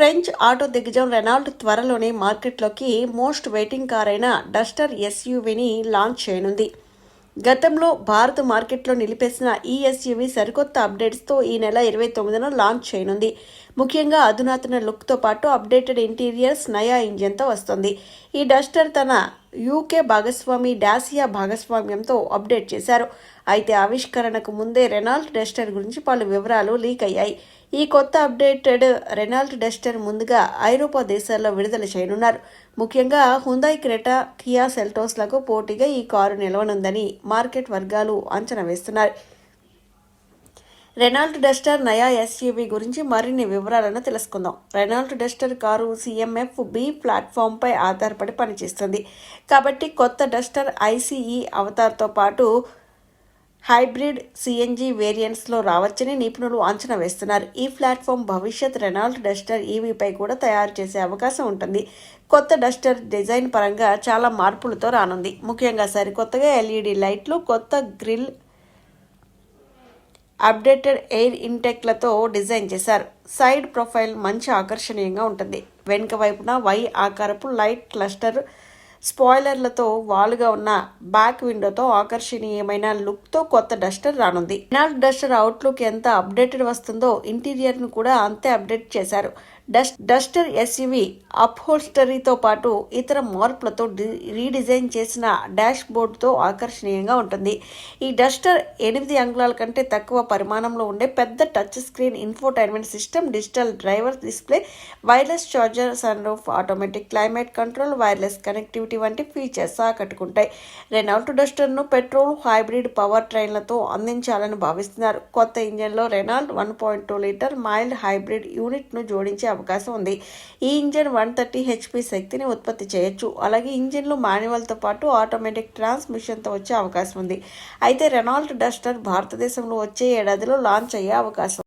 French auto దిగ్గజం Renault త్వరలోనే మార్కెట్లోకి మోస్ట్ వెయిటింగ్ కార్ అయిన డస్టర్ ఎస్యూవీని లాంచ్ చేయనుంది. గతంలో భారత మార్కెట్లో నిలిపేసిన ఈ ఎస్యూవీ సరికొత్త అప్డేట్స్తో ఈ నెల ఇరవై తొమ్మిదిన లాంచ్ చేయనుంది. ముఖ్యంగా అధునాతన లుక్తో పాటు అప్డేటెడ్ ఇంటీరియర్స్ నయా ఇంజన్తో వస్తుంది. ఈ డస్టర్ తన యూకే భాగస్వామి డాసియా భాగస్వామ్యంతో అప్డేట్ చేశారు. అయితే ఆవిష్కరణకు ముందే రెనాల్ట్ డస్టర్ గురించి పలు వివరాలు లీక్ అయ్యాయి. ఈ కొత్త అప్డేటెడ్ రెనాల్ట్ డస్టర్ ముందుగా ఐరోపా దేశాల్లో విడుదల చేయనున్నారు. ముఖ్యంగా హుందాయ్ క్రెటా కియా సెల్టోస్లకు పోటీగా ఈ కారు నిలవనుందని మార్కెట్ వర్గాలు అంచనా వేస్తున్నారు రెనాల్ట్ డస్టర్ నయా ఎస్యూవీ గురించి మరిన్ని వివరాలను తెలుసుకుందాం. Renault Duster car CMF B ప్లాట్ఫామ్పై ఆధారపడి పనిచేస్తుంది. కాబట్టి కొత్త డస్టర్ ఐసీఈ అవతార్తో పాటు హైబ్రిడ్ సిఎన్జీ వేరియంట్స్లో రావచ్చని నిపుణులు అంచనా వేస్తున్నారు. ఈ ప్లాట్ఫామ్ భవిష్యత్ రెనాల్ట్ డస్టర్ ఈవీపై కూడా తయారు చేసే అవకాశం ఉంటుంది. కొత్త డస్టర్ డిజైన్ పరంగా చాలా మార్పులతో రానుంది. ముఖ్యంగా సరికొత్తగా ఎల్ఈడి లైట్లు కొత్త గ్రిల్ అప్డేటెడ్ ఎయిర్ ఇంటెక్లతో డిజైన్ చేశారు. సైడ్ ప్రొఫైల్ మంచి ఆకర్షణీయంగా ఉంటుంది. వెనుక వైపున వై ఆకారపు లైట్ క్లస్టర్ స్పాయిలర్లతో వాలుగా ఉన్న బ్యాక్ విండోతో ఆకర్షణీయమైన లుక్తో కొత్త డస్టర్ రానుంది. రెనాల్ట్ డస్టర్ అవుట్లుక్ ఎంత అప్డేటెడ్ వస్తుందో ఇంటీరియర్ను కూడా అంతే అప్డేట్ చేశారు. డస్ట్ డస్టర్ ఎస్యూవి అప్హోల్స్టరీతో పాటు ఇతర మార్పులతో డి- రీడిజైన్ చేసిన డాష్ బోర్డుతో ఆకర్షణీయంగా ఉంటుంది. ఈ డస్టర్ ఎనిమిది అంగుళాల కంటే తక్కువ పరిమాణంలో ఉండే పెద్ద touch screen infotainment system digital driver display wireless charger sunroof automatic climate control wireless connectivity వంటి ఫీచర్స్ ఆకట్టుకుంటాయి. రెనాల్ట్ డస్టర్ను పెట్రోల్ హైబ్రిడ్ పవర్ ట్రైన్లతో అందించాలని భావిస్తున్నారు. కొత్త ఇంజన్లో Renault one point two litre mild hybrid యూనిట్ను జోడించే అవకాశం ఉంది. ఈ ఇంజన్ వన్ థర్టీ హెచ్పి శక్తిని ఉత్పత్తి చేయొచ్చు. అలాగే ఇంజిన్లు మాన్యువల్తో పాటు ఆటోమేటిక్ ట్రాన్స్మిషన్తో వచ్చే అవకాశం ఉంది. అయితే రెనాల్ట్ డస్టర్ భారతదేశంలో వచ్చే ఏడాదిలో లాంచ్ అయ్యే అవకాశం